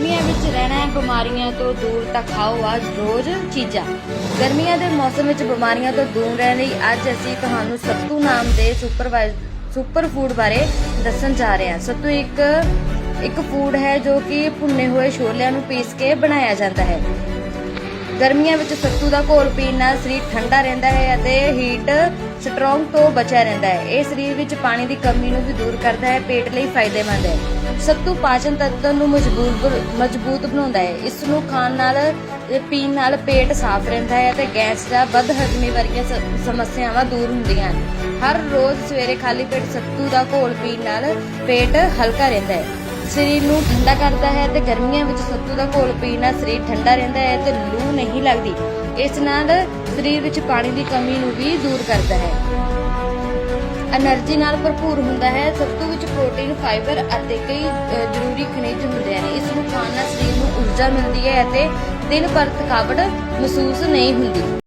ਗਰਮੀਆਂ ਵਿੱਚ ਰਹਿਣਾ ਹੈ, ਬਿਮਾਰੀਆਂ ਤੋਂ ਦੂਰ ਤਾਂ ਖਾਓ ਅੱਜ ਰੋਜ਼ ਚੀਜ਼ਾਂ। ਗਰਮੀਆਂ ਦੇ ਮੌਸਮ ਵਿੱਚ ਬਿਮਾਰੀਆਂ ਤੋਂ ਦੂਰ ਰਹਿਣ ਲਈ ਅੱਜ ਅਸੀਂ ਤੁਹਾਨੂੰ ਸੱਤੂ ਨਾਮ ਦੇ ਸੁਪਰਵਾਈਜ਼ ਸੁਪਰ ਫੂਡ ਬਾਰੇ ਦੱਸਣ ਜਾ ਰਹੇ ਹਾਂ। ਸੱਤੂ ਇੱਕ ਇੱਕ ਫੂਡ ਹੈ ਜੋ ਕਿ ਭੁੰਨੇ ਹੋਏ ਛੋਲਿਆਂ ਨੂੰ ਪੀਸ ਕੇ ਬਣਾਇਆ ਜਾਂਦਾ ਹੈ। ਗਰਮੀਆਂ ਵਿੱਚ ਸੱਤੂ ਦਾ ਘੋਲ ਪੀਣ ਨਾਲ ਸਰੀਰ ਠੰਡਾ ਰਹਿੰਦਾ ਹੈ ਅਤੇ ਹੀਟ ਸਟਰੋਂਗ ਤੋਂ ਬਚਿਆ ਰਹਿੰਦਾ ਹੈ। ਇਹ ਸਰੀਰ ਵਿੱਚ ਪਾਣੀ ਦੀ ਕਮੀ ਨੂੰ ਵੀ ਦੂਰ ਕਰਦਾ ਹੈ, ਪੇਟ ਲਈ ਫਾਇਦੇਮੰਦ ਹੈ। ਸੱਤੂ ਪਾਚਨ ਤੰਤਰ ਨੂੰ ਮਜ਼ਬੂਤ ਮਜ਼ਬੂਤ ਬਣਾਉਂਦਾ ਹੈ। ਇਸ ਨੂੰ ਖਾਣ ਨਾਲ ਪੀਣ ਨਾਲ ਪੇਟ ਸਾਫ਼ ਰਹਿੰਦਾ ਹੈ ਅਤੇ ਗੈਸ ਜਾਂ ਵੱਧ ਵਰਗੀਆਂ ਸਮੱਸਿਆਵਾਂ ਦੂਰ ਹੁੰਦੀਆਂ ਹਨ। ਹਰ ਰੋਜ਼ ਸਵੇਰੇ ਖਾਲੀ ਪੇਟ ਸੱਤੂ ਦਾ ਘੋਲ ਪੀਣ ਨਾਲ ਪੇਟ ਹਲਕਾ ਰਹਿੰਦਾ ਹੈ। ਸਰੀਰ ਨੂੰ ਠੰਡਾ ਕਰਦਾ ਹੈ ਤੇ ਗਰਮੀਆਂ ਵਿੱਚ ਸੱਤੂ ਦਾ ਘੋਲ ਪੀਣ ਨਾਲ ਸਰੀਰ ਠੰਡਾ ਰਹਿੰਦਾ ਹੈ ਤੇ ਲੂ ਨਹੀਂ ਲੱਗਦੀ। ਇਸ ਨਾਲ ਸਰੀਰ ਵਿੱਚ ਪਾਣੀ ਦੀ ਕਮੀ ਨੂੰ ਵੀ ਦੂਰ ਕਰਦਾ ਹੈ। એનર્ਜੀ ਨਾਲ ਭਰਪੂਰ ਹੁੰਦਾ ਹੈ। ਸਭ ਤੋਂ ਵਿੱਚ ਪ੍ਰੋਟੀਨ ਫਾਈਬਰ ਅਤੇ ਕਈ ਜ਼ਰੂਰੀ ਖਣਿਜ ਹੁੰਦੇ ਹਨ। ਇਸ ਨੂੰ ਖਾਣ ਨਾਲ ਸਰੀਰ ਨੂੰ ਊਰਜਾ ਮਿਲਦੀ ਹੈ ਅਤੇ ਦਿਨ ਭਰ ਥਕਾਵਟ ਮਹਿਸੂਸ ਨਹੀਂ ਹੁੰਦੀ।